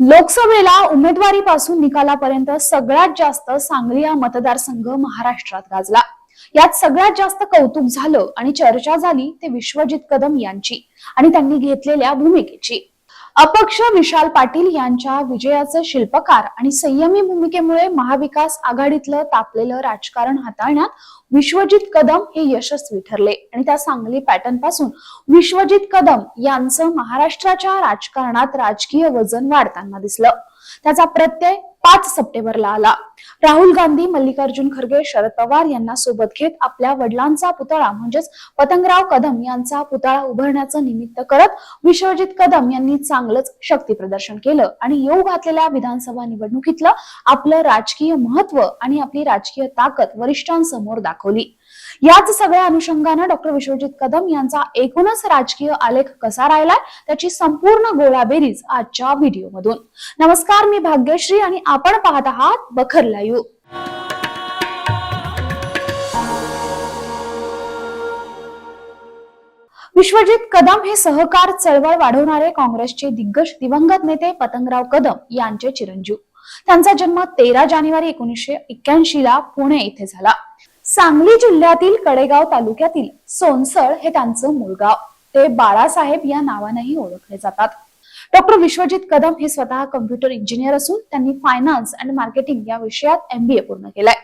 लोकसभेला उमेदवारीपासून निकालापर्यंत सगळ्यात जास्त सांगली हा मतदारसंघ महाराष्ट्रात गाजला. यात सगळ्यात जास्त कौतुक झालं आणि चर्चा झाली ते विश्वजित कदम यांची आणि त्यांनी घेतलेल्या भूमिकेची. अपक्ष विशाल पाटील यांच्या विजयाचे शिल्पकार आणि संयमी भूमिकेमुळे महाविकास आघाडीतलं तापलेलं राजकारण हाताळण्यात विश्वजित कदम हे यशस्वी ठरले. आणि त्या सांगली पॅटर्नपासून विश्वजित कदम यांचं महाराष्ट्राच्या राजकारणात राजकीय वजन वाढताना दिसलं. त्याचा प्रत्यय पाच सप्टेंबरला आला. राहुल गांधी मल्लिकार्जुन खरगे शरद पवार यांना सोबत घेत आपल्या वडिलांचा पुतळा म्हणजेच पतंगराव कदम यांचा पुतळा उभारण्याचं निमित्त करत विश्वजित कदम यांनी चांगलंच शक्ती प्रदर्शन केलं आणि येऊ घातलेल्या विधानसभा निवडणुकीतलं आपलं राजकीय महत्त्व आणि आपली राजकीय ताकद वरिष्ठांसमोर दाखवली. याच सगळ्या अनुषंगानं डॉक्टर विश्वजित कदम यांचा एकूणच राजकीय आलेख कसा राहिलाय त्याची संपूर्ण गोळाबेरीज आजच्या व्हिडिओमधून. नमस्कार मी भाग्यश्री आणि आपण पाहत आहात बखर लाईव्ह. विश्वजित कदम हे सहकार चळवळ वाढवणारे काँग्रेसचे दिग्गज दिवंगत नेते पतंगराव कदम यांचे चिरंजीव. त्यांचा जन्म तेरा जानेवारी एकोणीसशे एक्क्याऐंशी ला पुणे येथे झाला. सांगली जिल्ह्यातील कडेगाव तालुक्यातील सोनसळ हे त्यांचं मूळ गाव. ते बाळासाहेब या नावानेही ओळखले जातात. डॉक्टर विश्वजित कदम हे स्वतः कम्प्युटर इंजिनियर असून त्यांनी फायनान्स अँड मार्केटिंग या विषयात एमबीए पूर्ण केलाय.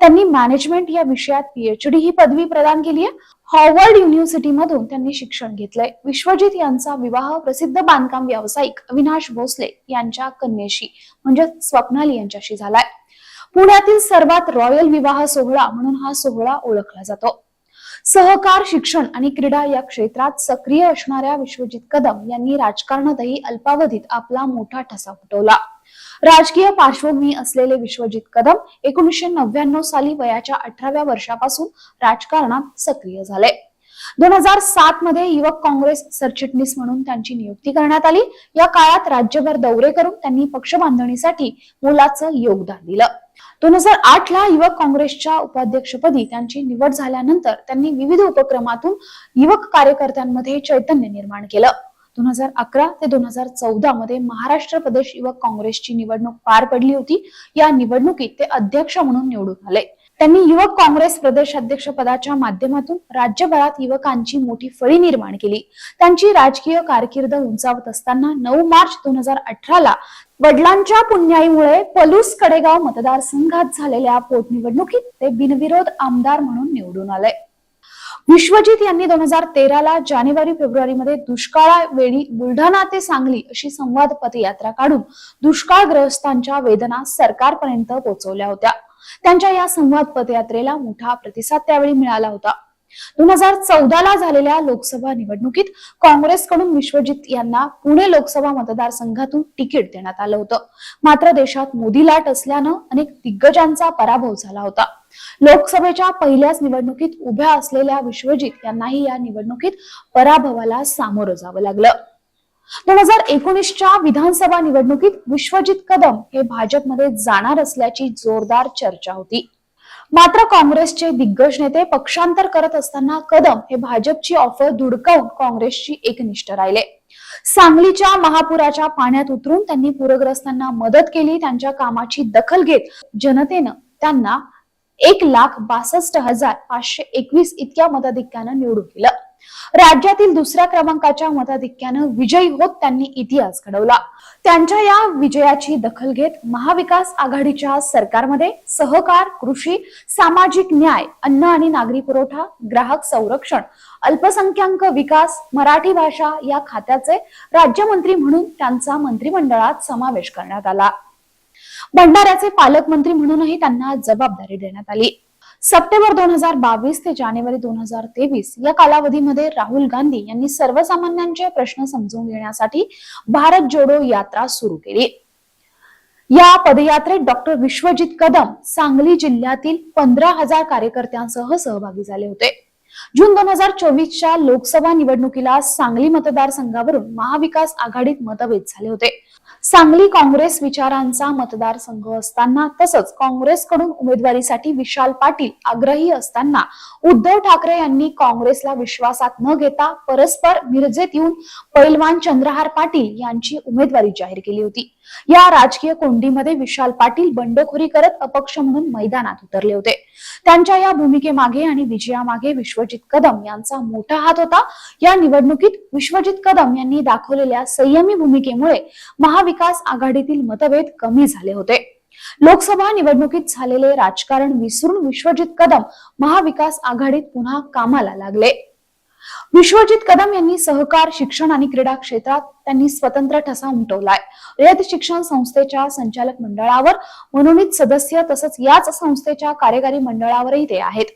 त्यांनी मॅनेजमेंट या विषयात पीएचडी ही पदवी प्रदान केली आहे. हॉवर्ड युनिव्हर्सिटी मधून त्यांनी शिक्षण घेतलंय. विश्वजित यांचा विवाह प्रसिद्ध बांधकाम व्यावसायिक अविनाश भोसले यांच्या कन्येशी म्हणजे स्वप्नाली यांच्याशी झालाय. पुण्यातील सर्वात रॉयल विवाह सोहळा म्हणून हा सोहळा ओळखला जातो. सहकार शिक्षण आणि क्रीडा या क्षेत्रात सक्रिय असणाऱ्या विश्वजित कदम यांनी राजकारणातही अल्पावधीत आपला मोठा ठसा फुटवला. राजकीय पार्श्वभूमी असलेले विश्वजित कदम एकोणीसशे नव्याण्णव साली वयाच्या अठराव्या वर्षापासून राजकारणात सक्रिय झाले. दोन हजार सात मध्ये युवक काँग्रेस सरचिटणीस म्हणून त्यांची नियुक्ती करण्यात आली. या काळात राज्यभर दौरे करून त्यांनी पक्ष बांधणीसाठी मोलाचं योगदान दिलं. दोन हजार आठ ला युवक काँग्रेसच्या उपाध्यक्षपदी त्यांची निवड झाल्यानंतर त्यांनी विविध उपक्रमातून युवक कार्यकर्त्यांमध्ये चैतन्य निर्माण केलं. दोन हजार अकरा ते दोन हजार चौदा मध्ये महाराष्ट्र प्रदेश युवक काँग्रेसची निवडणूक पार पडली होती. या निवडणुकीत ते अध्यक्ष म्हणून निवडून आले. त्यांनी युवक काँग्रेस प्रदेश अध्यक्षपदाच्या माध्यमातून राज्यभरात युवकांची मोठी फळी निर्माण केली. त्यांची राजकीय कारकीर्द उंचावत असताना नऊ मार्च दोन हजार अठराला वडिलांच्या पुण्याईमुळे पलूस कडेगाव मतदारसंघात झालेल्या पोटनिवडणुकीत ते बिनविरोध आमदार म्हणून निवडून आले. विश्वजित यांनी दोन हजार तेराला जानेवारी फेब्रुवारीमध्ये दुष्काळावेळी बुलढाणा ते सांगली अशी संवाद पदयात्रा काढून दुष्काळग्रस्तांच्या वेदना सरकारपर्यंत पोहोचवल्या होत्या. त्यांच्या या संवाद पदयात्रेला मोठा प्रतिसाद त्यावेळी मिळाला होता. दोन हजार चौदा ला झालेल्या लोकसभा निवडणुकीत काँग्रेसकडून विश्वजित यांना पुणे लोकसभा मतदारसंघातून तिकीट देण्यात आलं होतं. मात्र देशात मोदी लाट असल्यानं अनेक दिग्गजांचा पराभव झाला होता. लोकसभेच्या पहिल्याच निवडणुकीत उभ्या असलेल्या विश्वजित यांनाही या निवडणुकीत पराभवाला सामोरं जावं लागलं. दोन हजार एकोणीसच्या विधानसभा निवडणुकीत विश्वजित कदम हे भाजपमध्ये जाणार असल्याची जोरदार चर्चा होती. मात्र काँग्रेसचे दिग्गज नेते पक्षांतर करत असताना कदम हे भाजपची ऑफर धुडकावून काँग्रेसची एकनिष्ठ राहिले. सांगलीच्या महापुराच्या पाण्यात उतरून त्यांनी पूरग्रस्तांना मदत केली त्यांच्या कामाची दखल घेत जनतेनं त्यांना एक लाख बासष्ट हजार पाचशे एकवीस इतक्या मताधिक्यानं निवडून दिलं. राज्यातील दुसऱ्या क्रमांकाच्या मताधिक्यानं विजयी होत त्यांनी इतिहास घडवला. त्यांच्या या विजयाची दखल घेत महाविकास आघाडीच्या सरकारमध्ये सहकार कृषी सामाजिक न्याय अन्न आणि नागरी पुरवठा ग्राहक संरक्षण अल्पसंख्याक विकास मराठी भाषा या खात्याचे राज्यमंत्री म्हणून त्यांचा मंत्रिमंडळात समावेश करण्यात आला. भंडाऱ्याचे पालकमंत्री म्हणूनही त्यांना जबाबदारी देण्यात आली. सप्टेंबर दोन हजार बावीस ते जानेवारी दोन हजार तेवीस या कालावधीमध्ये राहुल गांधी यांनी सर्वसामान्यांचे प्रश्न समजून घेण्यासाठी भारत जोडो यात्रा सुरू केली. या पदयात्रेत डॉक्टर विश्वजित कदम सांगली जिल्ह्यातील पंधरा हजार कार्यकर्त्यांसह सहभागी झाले होते. जून दोन हजार चोवीसच्या लोकसभा निवडणुकीला सांगली मतदारसंघावरून महाविकास आघाडीत मतभेद झाले होते. सांगली काँग्रेस विचारांचा मतदारसंघ असताना तसंच काँग्रेसकडून उमेदवारीसाठी विशाल पाटील आग्रही असताना उद्धव ठाकरे यांनी काँग्रेसला विश्वासात न घेता परस्पर मिरजेत येऊन पैलवान चंद्रहार पाटील यांची उमेदवारी जाहीर केली होती. या राजकीय कोंडीमध्ये विशाल पाटील बंडखोरी करत अपक्ष म्हणून मैदानात उतरले होते. त्यांच्या या भूमिकेमागे आणि विजयामागे विश्वजित कदम यांचा मोठा हात होता. या निवडणुकीत विश्वजित कदम यांनी दाखवलेल्या संयमी भूमिकेमुळे महावि महाविकास आघाडीतील मतभेद कमी झाले होते. लोकसभा निवडणुकीत झालेले राजकारण विसरून विश्वजित कदम महाविकास आघाडीत पुन्हा कामाला लागले. विश्वजित कदम यांनी सहकार शिक्षण आणि क्रीडा क्षेत्रात त्यांनी स्वतंत्र ठसा उमटवलाय. रयत शिक्षण संस्थेच्या संचालक मंडळावर मनोनीत सदस्य तसंच याच संस्थेच्या कार्यकारी मंडळावरही ते आहेत.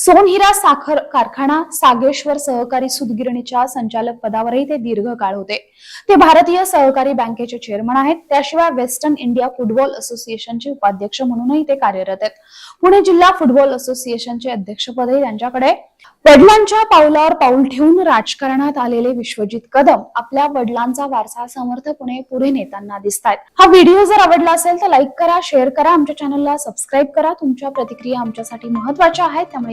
सोनहिरा साखर कारखाना सागेश्वर सहकारी सुदगिरणीच्या संचालक पदावरही ते दीर्घकाळ होते. ते भारतीय सहकारी बँकेचे चेअरमन आहेत. त्याशिवाय वेस्टर्न इंडिया फुटबॉल असोसिएशनचे उपाध्यक्ष म्हणूनही ते कार्यरत आहेत. पुणे जिल्हा फुटबॉल असोसिएशनचे अध्यक्षपदही त्यांच्याकडे वडिलांच्या पावलावर पाऊल ठेवून राजकारणात आलेले विश्वजित कदम आपल्या वडिलांचा वारसा समर्थपणे पुढे नेताना दिसतात हा व्हिडिओ जर आवडला असेल तर लाईक करा शेअर करा आमच्या चॅनलला सबस्क्राईब करा. तुमच्या प्रतिक्रिया आमच्यासाठी महत्त्वाच्या आहेत त्यामुळे